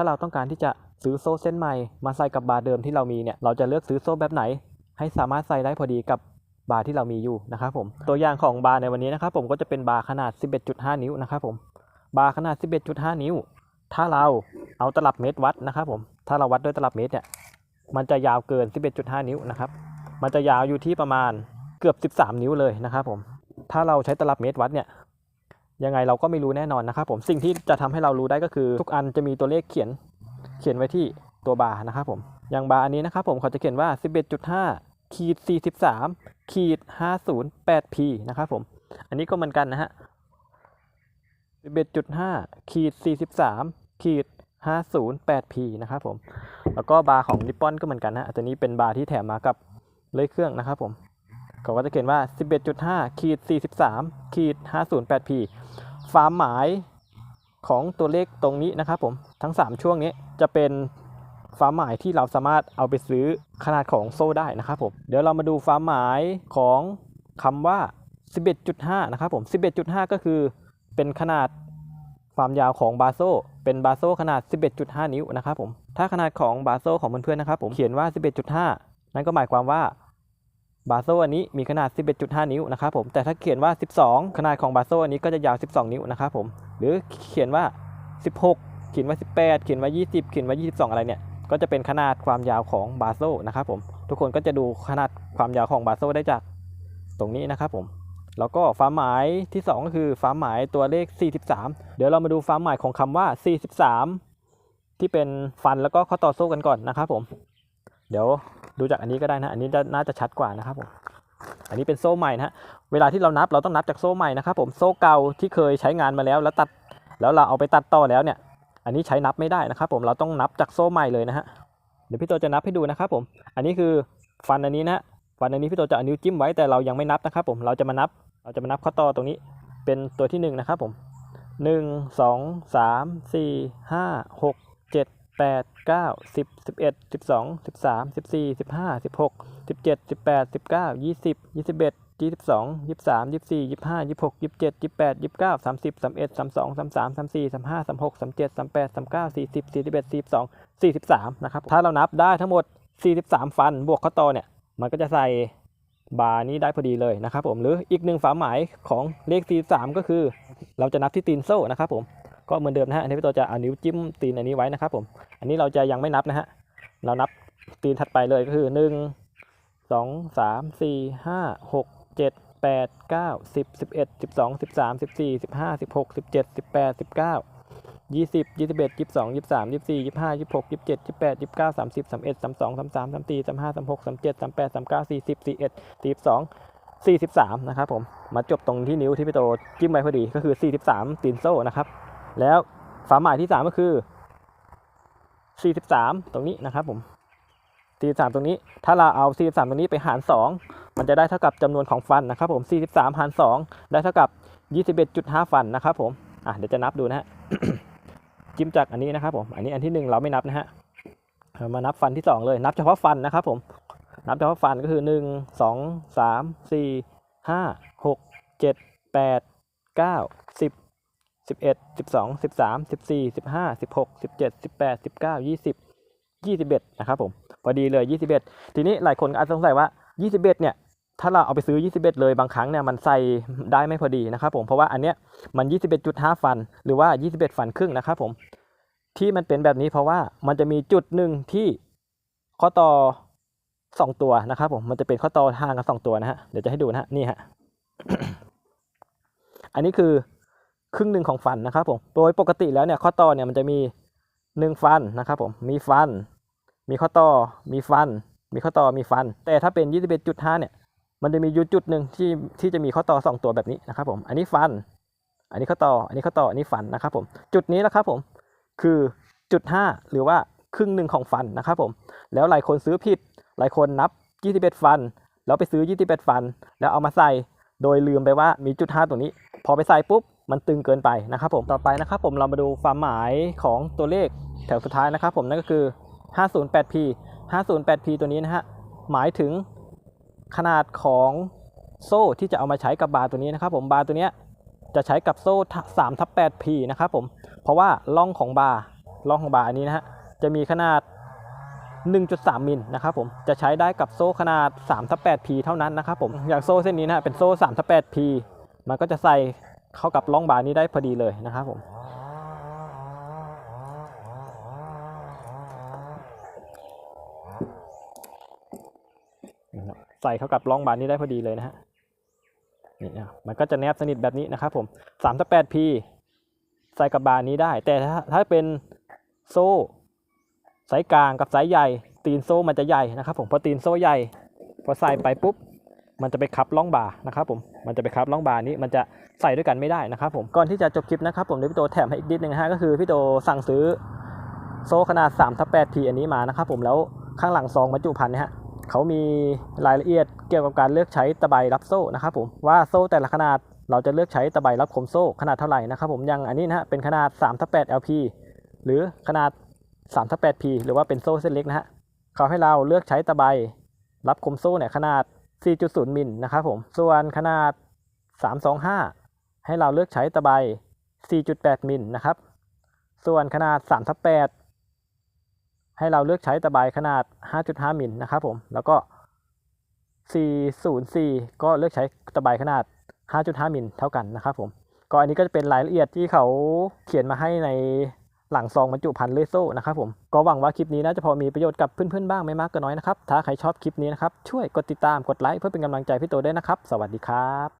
ถ้าเราต้องการที่จะซื้อโซ่เส้นใหม่มาใส่กับบาร์เดิมที่เรามีเนี่ยเราจะเลือกซื้อโซ่แบบไหน ให้สามารถใส่ได้พอดีกับบาร์ที่เรามีอยู่นะครับผมตัวอย่างของบาร์ในวันนี้นะครับผมก็จะเป็นบาร์ขนาด 11.5 นิ้วนะครับผมบาร์ขนาด 11.5 นิ้ว ถ้าเราเอาตลับเมตรวัดนะครับผมถ้าเราวัดด้วยตลับเมตรเนี่ยมันจะยาวเกิน 11.5 นิ้วนะครับมันจะยาวอยู่ที่ประมาณเกือบ 13 นิ้วเลยนะครับผมถ้าเราใช้ตลับเมตรวัดเนี่ย ยังไงเราก็ไม่รู้แน่นอนนะครับผมสิ่งที่จะทำให้เรารู้ได้ก็คือ ทุกอันจะมีตัวเลขเขียนเขียนไว้ที่ตัวบาร์นะครับผมอย่างบาร์อันนี้นะครับผมเขาจะเขียนว่า 11.5ขีด43ขีด508 p นะครับผมอันนี้ก็เหมือนกันนะฮะ11.5ขีด43ขีด508 p นะครับผม แล้วก็บาร์ของนิปปอนก็เหมือนกันนะตัวนี้เป็นบาร์ที่แถมมากับเลขเครื่องนะครับผมเขาก็จะเขียนว่า 11.5ขีด43ขีด508 p ความหมายของตัวเลขตรงนี้นะครับผมทั้ง 3 ช่วงนี้จะเป็นความหมายที่เราสามารถเอาไปซื้อขนาดของโซ่ได้นะครับผมเดี๋ยวเรามาดูความหมายของคำว่า 11.5 นะครับผม 11.5 ก็คือเป็นขนาดความยาวของบาโซเป็นบาโซขนาด 11.5 นิ้วนะครับผมถ้าขนาดของบาโซของเพื่อนๆนะครับผมเขียนว่า 11.5 นั่นก็หมายความว่า บาโซอันนี้มีขนาด 11.5 นิ้วนะครับผม แต่ถ้าเขียนว่า 12 ขนาดของบาโซอันนี้ก็จะยาว 12 นิ้วนะครับผม หรือเขียนว่า 16 เขียนว่า 18 เขียนว่า 20 เขียนว่า 22 อะไรเนี่ย ก็จะเป็นขนาดความยาวของบาโซนะครับผม ทุกคนก็จะดูขนาดความยาวของบาโซได้จากตรงนี้นะครับผม แล้วก็ความหมายที่ 2 ก็คือความหมายตัวเลข 43 เดี๋ยวเรามาดูความหมายของคำว่า 43 ที่เป็นฟันแล้วก็ข้อต่อโซ่กันก่อนนะครับผม เดี๋ยวดูจากอันนี้ก็ได้นะ อันนี้น่าจะชัดกว่านะครับผมอันนี้เป็นโซ่ใหม่นะฮะเวลาที่เรานับเราต้องนับจากโซ่ใหม่นะครับผมโซ่เก่าที่เคยใช้งานมาแล้วแล้วตัดแล้วเราเอาไปตัดต่อแล้วเนี่ย อันนี้ใช้นับไม่ได้นะครับผมเราต้องนับจากโซ่ใหม่เลยนะฮะเดี๋ยวพี่โตจะนับให้ดูนะครับผมอันนี้คือฟันอันนี้นะฟันอันนี้พี่โตจะเอานิ้วจิ้มไว้แต่เรายังไม่นับนะครับผมเราจะมานับเราจะมานับข้อต่อตรงนี้เป็นตัวที่1นะครับผม1 2 3 4 5 6 7 แปดเก้าสิบสิบเอ็ดสิบสองสิบสามสิบสี่สิบห้าสิบหกสิบเจ็ดสิบแปดสิบเก้ายี่สิบยี่สิบเอ็ดยี่สิบสองยี่สิบสามยี่สิบสี่ยี่สิบห้ายี่สิบหกยี่สิบเจ็ดยี่สิบแปดยี่สิบเก้าสามสิบสามเอ็ดสามสองสามสามสามสี่สามห้าสามหกสามเจ็ดสามแปดสามเก้าสี่สิบสี่สิบเอ็ดสี่สิบสองสี่สิบสามนะครับ ถ้าเรานับได้ทั้งหมดสี่สิบสามฟันบวกข้อต่อเนี่ย มันก็จะใส่บาร์นี้ได้พอดีเลยนะครับผม หรืออีกหนึ่งควาหมายของเลขสี่สามก็คือ เราจะนับที่ตีนโซ่นะครับผม ก็เหมือนเดิมนะฮะอันนี้พี่โตจะเอานิ้วจิ้มตีนอันนี้ไว้นะครับผมอันนี้เราจะยังไม่นับนะฮะเรานับตีนถัดไปเลยก็คือหนึ่งสองสามสี่ห้าหกเจ็ดแปดเก้าสิบสิบเอ็ดสิบสองสิบสามสิบสี่สิบห้าสิบหกสิบเจ็ดสิบแปดสิบเก้ายี่สิบยี่สิบเอ็ดยี่สิบสองยี่สิบสามยี่สิบสี่ยี่สิบห้ายี่สิบหกยี่สิบเจ็ดยี่สิบแปดยี่สิบเก้าสามสิบสามเอ็ดสามสองสามสามสามสี่สามห้าสามหกสามเจ็ดสามแปดสามเก้าสี่สิบสี่เอ็ดสี่สองสี่สิบสามนะครับผม มาจบตรงที่นิ้วที่พี่โตจิ้มไว้พอดีก็คือสี่สิบสามตีนโซ่นะครับ แล้วความหมายที่ 3 ก็คือ 43 ตรงนี้นะครับผม 43 ตรงนี้ ถ้าเราเอา 43 ตรงนี้ไปหาร 2 มันจะได้เท่ากับจำนวนของฟันนะครับผม 43 หาร 2 ได้เท่ากับ 21.5 ฟันนะครับผม อะเดี๋ยวจะนับดูนะฮะ จิ้มจากอันนี้นะครับผม อันนี้อันที่ 1 เราไม่นับนะฮะ มานับฟันที่ 2 เลย นับเฉพาะฟันนะครับผม นับเฉพาะฟันก็คือ 1 2 3 4 5 6 7 8 9 10สิบเอ็ดสิบสองสิบสามสิบสี่สิบห้าสิบหกสิบเจ็ดสิบแปดสิบเก้ายี่สิบยี่สิบเอ็ดนะครับผมพอดีเลยยี่สิบเอ็ดทีนี้หลายคนอาจจะสงสัยว่ายี่สิบเอ็ดเนี่ยถ้าเราเอาไปซื้อยี่สิบเอ็ดเลยบางครั้งเนี่ยมันใส่ได้ไม่พอดีนะครับผมเพราะว่าอันเนี้ยมันยี่สิบเอ็ดจุดห้าฟัน หรือว่ายี่สิบเอ็ดฟันครึ่งนะครับผมที่มันเป็นแบบนี้เพราะว่ามันจะมีจุดหนึ่งที่ข้อต่อสองตัวนะครับผมมันจะเป็นข้อต่อห่างกันสองตัวนะฮะเดี๋ยวจะให้ดูนะฮะนี่ฮะอันนี้คือ ครึ่งหนึ่งของฟันนะครับผม โดยปกติแล้วเนี่ยข้อต่อเนี่ยมันจะมีหนึ่งฟันนะครับผม มีฟัน มีข้อต่อ มีฟัน มีข้อต่อ มีฟัน แต่ถ้าเป็น 21.5 เนี่ย มันจะมีอยู่จุดหนึ่งที่ที่จะมีข้อต่อสองตัวแบบนี้นะครับผม อันนี้ฟัน อันนี้ข้อต่อ อันนี้ข้อต่อ อันนี้ฟันนะครับผม จุดนี้นะครับผม คือจุด5หรือว่าครึ่งหนึ่งของฟันนะครับผม แล้วหลายคนซื้อผิด หลายคนนับ 21 ฟัน แล้วไปซื้อ 21 ฟัน แล้วเอามาใส่ โดยลืมไปว่ามีจุด5ตรงนี้ พอไปใส่ปุ๊บ มันตึงเกินไปนะครับผมต่อไปนะครับผมเรามาดูความหมายของตัวเลขแถวสุดท้ายนะครับผมนั่นก็คือ 508p 508p ตัวนี้นะฮะหมายถึงขนาดของโซ่ที่จะเอามาใช้กับบาร์ตัวนี้นะครับผมบาร์ตัวนี้จะใช้กับโซ่3ทับ 8p นะครับผมเพราะว่าล่องของบาร์ร่องของบาร์อันนี้นะฮะจะมีขนาด 1.3 มิลนะครับผมจะใช้ได้กับโซ่ขนาด3ทับ 8 p เท่านั้นนะครับผมอย่างโซ่เส้นนี้นะฮะเป็นโซ่3ทับ 8 p มันก็จะใส่ เข้ากับร่องบาร์นี้ได้พอดีเลยนะครับผมใส่เข้ากับร่องบานนี้ได้พอดีเลยนะฮะนี่นะมันก็จะแนบสนิทแบบนี้นะครับผม3 8 p ใส่กับบานนี้ได้ แต่ถ้าถ้าเป็นโซ่สายกลางกับสายใหญ่ ตีนโซ่มันจะใหญ่นะครับผมพอตีนโซ่ใหญ่ พอใส่ไปปุ๊บ มันจะไปคับร่องบานะครับผม มันจะไปครับร่องบานี้มันจะใส่ด้วยกันไม่ได้นะครับผมก่อนที่จะจบคลิปนะครับผมเดี๋ยวพี่โตแถมให้อีกนิดนึงฮะก็คือพี่โตสั่งซื้อโซ่ขนาด3ทับ8 p อันนี้มานะครับผมแล้วข้างหลังซองบรรจุภัณฑ์เนี่ยฮะเขามีรายละเอียดเกี่ยวกับการเลือกใช้ตะไบรับโซ่นะครับผมว่าโซ่แต่ละขนาดเราจะเลือกใช้ตะไบรับคมโซ่ขนาดเท่าไหร่นะครับผมอย่างอันนี้นะฮะเป็นขนาด3ทับ8 LP หรือขนาด3ทับ8 P หรือว่าเป็นโซ่เส้นเล็กนะฮะเขาให้เราเลือกใช้ตะไบรับคมโซ่เนี่ยขนาด 4.0 มิลนะครับผม ส่วนขนาด 325 ให้เราเลือกใช้ตะไบ 4.8 มิลนะครับ ส่วนขนาด3ทับ8ให้เราเลือกใช้ตะไบขนาด 5.5 มิลนะครับผม แล้วก็ 404 ก็เลือกใช้ตะไบขนาด 5.5 มิลเท่ากันนะครับผม ก็อันนี้ก็จะเป็นรายละเอียดที่เขาเขียนมาให้ใน หลังซองบรรจุภัณฑ์เลโซ่นะครับผมก็หวังว่าคลิปนี้น่าจะพอมีประโยชน์กับเพื่อนๆบ้างไม่มากก็น้อยนะครับถ้าใครชอบคลิปนี้นะครับช่วยกดติดตามกดไลค์เพื่อเป็นกำลังใจพี่โตด้วยนะครับ สวัสดีครับ